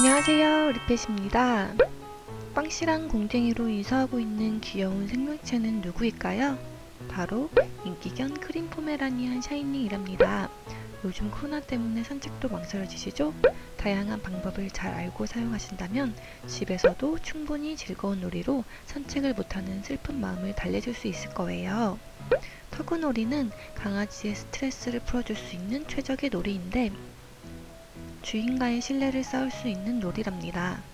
안녕하세요 리펫입니다 빵씨랑 공쟁이로 이사하고 있는 귀여운 생명체는 누구일까요? 바로 인기견 크림 포메라니안 샤이니이랍니다 요즘 코로나 때문에 산책도 망설여지시죠? 다양한 방법을 잘 알고 사용하신다면 집에서도 충분히 즐거운 놀이로 산책을 못하는 슬픈 마음을 달래줄 수 있을 거예요 터그놀이는 강아지의 스트레스를 풀어줄 수 있는 최적의 놀이인데 주인과의 신뢰를 쌓을 수 있는 놀이랍니다.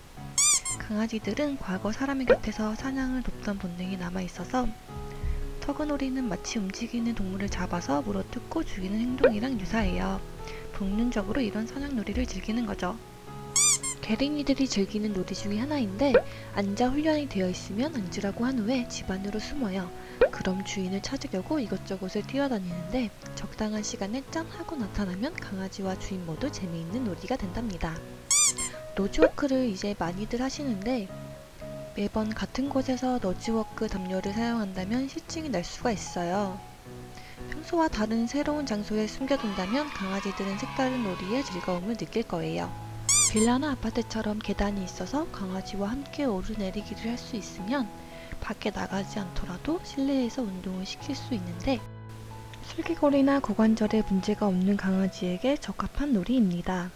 강아지들은 과거 사람의 곁에서 사냥을 돕던 본능이 남아 있어서 터그놀이는 마치 움직이는 동물을 잡아서 물어뜯고 죽이는 행동이랑 유사해요. 본능적으로 이런 사냥놀이를 즐기는 거죠. 개랭이들이 즐기는 놀이 중에 하나인데 앉아 훈련이 되어 있으면 앉으라고 한 후에 집 안으로 숨어요. 그럼 주인을 찾으려고 이것저것을 뛰어다니는데 적당한 시간에 짠 하고 나타나면 강아지와 주인 모두 재미있는 놀이가 된답니다. 노즈워크를 이제 많이들 하시는데 매번 같은 곳에서 노즈워크 담요를 사용한다면 실증이 날 수가 있어요. 평소와 다른 새로운 장소에 숨겨둔다면 강아지들은 색다른 놀이의 즐거움을 느낄 거예요. 빌라나 아파트처럼 계단이 있어서 강아지와 함께 오르내리기를 할 수 있으면 밖에 나가지 않더라도 실내에서 운동을 시킬 수 있는데 슬기골이나 고관절에 문제가 없는 강아지에게 적합한 놀이입니다.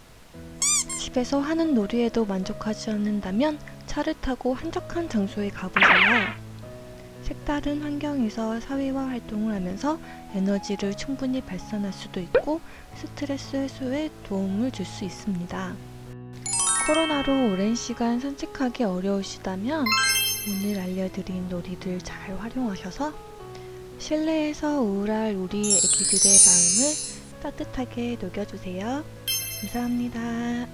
집에서 하는 놀이에도 만족하지 않는다면 차를 타고 한적한 장소에 가보세요. 색다른 환경에서 사회화 활동을 하면서 에너지를 충분히 발산할 수도 있고 스트레스 해소에 도움을 줄 수 있습니다. 코로나로 오랜 시간 산책하기 어려우시다면 오늘 알려드린 놀이들 잘 활용하셔서 실내에서 우울할 우리 애기들의 마음을 따뜻하게 녹여주세요. 감사합니다.